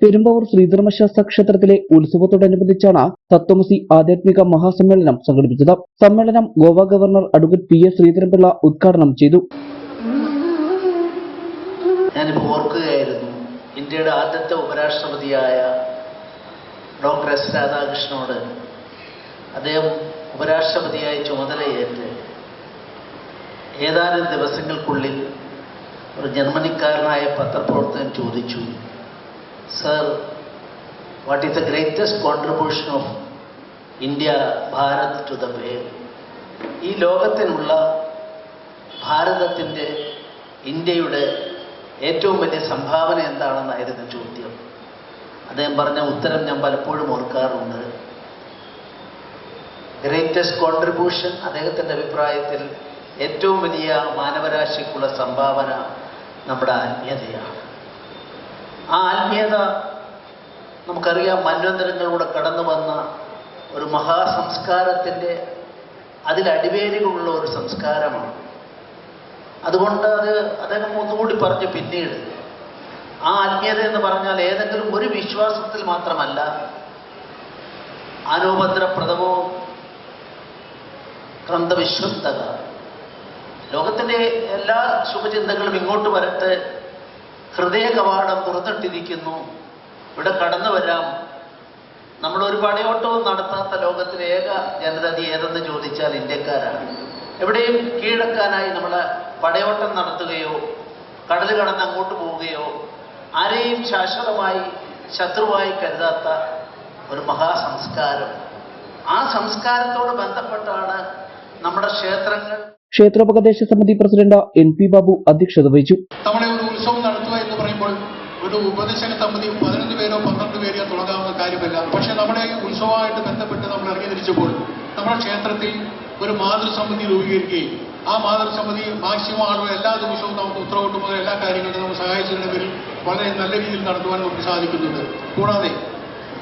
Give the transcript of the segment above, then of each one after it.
പെരുമ്പാവൂർ ശ്രീധർമ്മശാസ്ത്ര ക്ഷേത്രത്തിലെ ഉത്സവത്തോടനുബന്ധിച്ചാണ് തത്വമസി ആധ്യാത്മിക മഹാസമ്മേളനം സംഘടിപ്പിച്ചത്. സമ്മേളനം Goa governor advocate P S Sreedharan Pillai ഉദ്ഘാടനം ചെയ്തു. ഞാനിപ്പോൾ ഓർക്കുകയായിരുന്നു ഇന്ത്യയുടെ ആദ്യത്തെ ഉപരാഷ്ട്രപതിയായ ഡോക്ടർ എസ് രാധാകൃഷ്ണനോട് അദ്ദേഹം ഉപരാഷ്ട്രപതിയായി ചുമതലയേറ്റ് ഏതാനും ദിവസങ്ങൾക്കുള്ളിൽ ഒരു ജർമ്മനിക്കാരനായ പത്രപ്രവർത്തകൻ ചോദിച്ചു sir what is the greatest contribution of India Bharat to the world ഈ ലോകത്തിനുള്ള ഭാരതത്തിന്റെ ഇന്ത്യയുടെ ഏറ്റവും വലിയ സംഭാവന എന്താണെന്നായിരുന്നു ചോദ്യം. അദ്ദേഹം പറഞ്ഞ ഉത്തരം ഞാൻ പലപ്പോഴും ഓർക്കാറുണ്ട്. ഗ്രേറ്റസ്റ്റ് കോൺട്രിബ്യൂഷൻ അദ്ദേഹത്തിന്റെ അഭിപ്രായത്തിൽ ഏറ്റവും വലിയ മാനവരാശിക്കുള്ള സംഭാവന നമ്മുടെ ആത്മീയതയാണ്. ആ ആത്മീയത നമുക്കറിയാം മന്വന്തരങ്ങളിലൂടെ കടന്നു വന്ന ഒരു മഹാസംസ്കാരത്തിന്റെ അതിലടിവേരുകളുള്ള ഒരു സംസ്കാരമാണ്. അതുകൊണ്ട് അത് അദ്ദേഹം ഒന്നുകൂടി പറഞ്ഞു പിന്നീട് ആ ആത്മീയത എന്ന് പറഞ്ഞാൽ ഏതെങ്കിലും ഒരു വിശ്വാസത്തിൽ മാത്രമല്ല അനുപദ്രപ്രദമോ ക്രന്ഥവിശ്വസ്തത ലോകത്തിന്റെ എല്ലാ ശുഭചിന്തകളും ഇങ്ങോട്ട് വരട്ടെ ഹൃദയ കവാടം തുറന്നിട്ടിരിക്കുന്നു ഇവിടെ കടന്നു വരാം. നമ്മൾ ഒരു പടയോട്ടവും നടത്താത്ത ലോകത്തിലെ ഏക ജനതതി ഏതെന്ന് ചോദിച്ചാൽ ഇന്ത്യക്കാരാണ്. എവിടെയും കീഴടക്കാനായി നമ്മൾ പടയോട്ടം നടത്തുകയോ കടൽ കടന്ന് അങ്ങോട്ട് പോവുകയോ ആരെയും ശാശ്വതമായി ശത്രുവായി കരുതാത്ത ഒരു മഹാസംസ്കാരം. ആ സംസ്കാരത്തോട് ബന്ധപ്പെട്ടാണ് നമ്മുടെ ക്ഷേത്രങ്ങൾ. ക്ഷേത്രോപദേശ സമിതി പ്രസിഡന്റ് എൻ പി ബാബു അധ്യക്ഷത വഹിച്ചു. നമ്മുടെ പറയുമ്പോൾ ഒരു ഉപദേശക സമിതി പതിനൊന്ന് പേരോ പന്ത്രണ്ട് പേരോ തുടങ്ങാവുന്ന കാര്യമല്ല. പക്ഷെ നമ്മുടെ ഈ ഉത്സവമായിട്ട് ബന്ധപ്പെട്ട് നമ്മൾ ഇറങ്ങി തിരിച്ചപ്പോൾ നമ്മുടെ ക്ഷേത്രത്തിൽ ഒരു മാതൃസമിതി രൂപീകരിക്കുകയും ആ മാതൃസമിതി മാക്സിമം ആളുകൾ എല്ലാ ദിവസവും നമുക്ക് ഉത്തരവിട്ട് മുതൽ എല്ലാ കാര്യങ്ങളും നമ്മൾ സഹായിച്ചതിന്റെ പേരിൽ വളരെ നല്ല രീതിയിൽ നടത്തുവാൻ നമുക്ക് സാധിക്കുന്നുണ്ട്. കൂടാതെ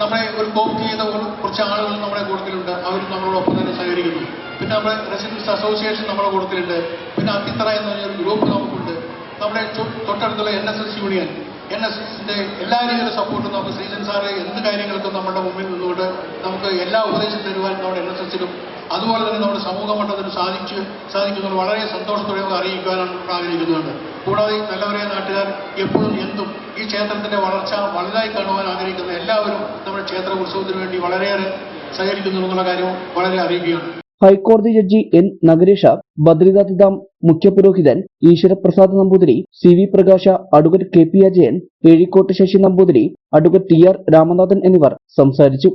നമ്മളെ ഒരു കോപ്പ് ചെയ്ത കുറച്ച് ആളുകൾ നമ്മുടെ കൂട്ടത്തിലുണ്ട്. അവരും നമ്മളോടൊപ്പം തന്നെ സഹകരിക്കുന്നു. പിന്നെ നമ്മുടെ റെസിഡൻസ് അസോസിയേഷൻ നമ്മുടെ കൂട്ടത്തിലുണ്ട്. പിന്നെ അത്തിത്തറ എന്ന് ഒരു ഗ്രൂപ്പ് തൊട്ടടുത്തുള്ള N S S union N S എസിന്റെ എല്ലാ രീതിയിലും സപ്പോർട്ടും നമുക്ക് ശ്രീജൻ സാറ് എന്ത് കാര്യങ്ങൾക്കും നമ്മുടെ മുമ്പിൽ നിന്നുകൊണ്ട് നമുക്ക് എല്ലാ ഉപദേശം തരുവാൻ നമ്മുടെ എൻ എസ് എസിലും അതുപോലെ തന്നെ നമ്മുടെ സമൂഹ മണ്ഡലത്തിനും സാധിച്ച് സാധിക്കുന്നത് വളരെ സന്തോഷത്തോടെ അറിയിക്കുവാനാണ് നമ്മൾ ആഗ്രഹിക്കുന്നുണ്ട് കൂടാതെ നല്ലവരെ നാട്ടുകാർ എപ്പോഴും എന്തും ഈ ക്ഷേത്രത്തിന്റെ വളർച്ച വലുതായി കാണുവാൻ ആഗ്രഹിക്കുന്ന എല്ലാവരും നമ്മുടെ ക്ഷേത്ര ഉത്സവത്തിന് വേണ്ടി വളരെയേറെ സഹകരിക്കുന്നു എന്നുള്ള കാര്യവും വളരെ അറിയിക്കുകയാണ്. ഹൈക്കോടതി judge N Nagaresh Badrinath Dham മുഖ്യപുരോഹിതൻ Eswaraprasad Namboothiri C V Prakasha advocate K P Ajayan Ezhikode Sasi Namboothiri advocate T R Ramanathan എന്നിവർ സംസാരിച്ചു.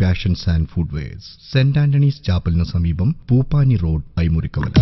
V and food fashions footwears saint Antony's ചാപ്പലിന് സമീപം പൂപ്പാനി റോഡ് ഐമുറിക്കവല